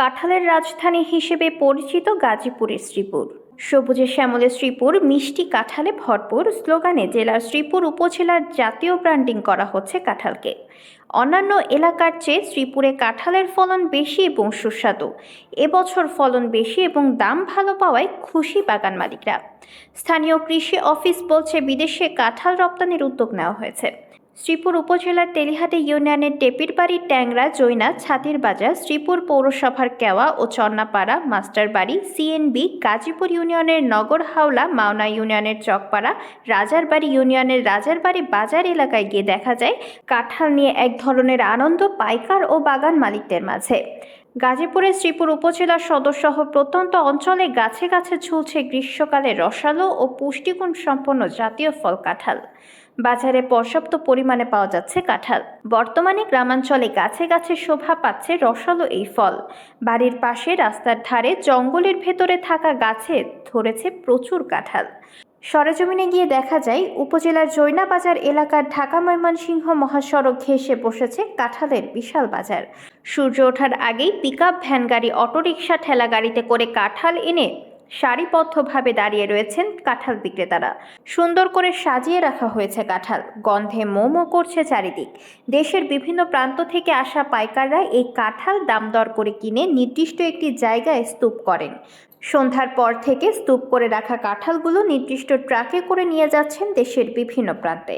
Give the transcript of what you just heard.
কাঁঠালের রাজধানী হিসেবে পরিচিত গাজীপুরের শ্রীপুর। সবুজে শ্যামলে শ্রীপুর, মিষ্টি কাঁঠালে ভরপুর স্লোগানে জেলার শ্রীপুর উপজেলার জাতীয় ব্র্যান্ডিং করা হচ্ছে কাঁঠালকে। অন্যান্য এলাকার চেয়ে শ্রীপুরে কাঁঠালের ফলন বেশি এবং সুস্বাদু। এবছর ফলন বেশি এবং দাম ভালো পাওয়ায় খুশি বাগান মালিকরা। স্থানীয় কৃষি অফিস বলছে, বিদেশে কাঁঠাল রপ্তানির উদ্যোগ নেওয়া হয়েছে। শ্রীপুর উপজেলার তেলিহাটি ইউনিয়নের টেপিরবাড়ি ট্যাংরা জৈনা ছাতির বাজার, শ্রীপুর পৌরসভার কেওয়া ও চন্নাপাড়া মাস্টারবাড়ি সিএনবি গাজীপুর ইউনিয়নের নগর হাওলা, মাওনা ইউনিয়নের চকপাড়া, রাজারবাড়ি ইউনিয়নের রাজারবাড়ি বাজার এলাকায় গিয়ে দেখা যায় কাঁঠাল নিয়ে এক ধরনের আনন্দ পাইকার ও বাগান মালিকদের মাঝে। গাজীপুরের শ্রীপুর উপজেলার সদরসহ প্রত্যন্ত অঞ্চলে গাছে গাছে ঝুলছে গ্রীষ্মকালে রসালো ও পুষ্টিগুণ সম্পন্ন জাতীয় ফল কাঁঠাল। বাজারে পর্যাপ্ত পরিমাণে পাওয়া যাচ্ছে কাঁঠাল। বর্তমানে গ্রামাঞ্চলে গাছে গাছে শোভা পাচ্ছে রসালো এই ফল। বাড়ির পাশে রাস্তার ধারে জঙ্গলের ভেতরে থাকা গাছে ধরেছে প্রচুর কাঁঠাল। সরেজমিনে গিয়ে দেখা যায়, উপজেলার জৈনা বাজার এলাকার ঢাকা ময়মনসিংহ মহাসড়ক ঘেঁষে বসেছে কাঁঠালের বিশাল বাজার। সূর্য ওঠার আগেই পিকআপ ভ্যান গাড়ি অটোরিকশা ঠেলা গাড়িতে করে কাঁঠাল এনে সারিবদ্ধভাবে দাঁড়িয়ে রয়েছেন কাঁঠাল বিক্রেতারা। সুন্দর করে সাজিয়ে রাখা হয়েছে কাঁঠাল। গন্ধে মোমো করছে চারিদিক। দেশের বিভিন্ন প্রান্ত থেকে আসা পাইকাররা এই কাঁঠাল দাম দর করে কিনে নির্দিষ্ট একটি জায়গায় স্তূপ করেন। সন্ধ্যার পর থেকে স্তূপ করে রাখা কাঁঠালগুলো নির্দিষ্ট ট্রাকে করে নিয়ে যাচ্ছেন দেশের বিভিন্ন প্রান্তে।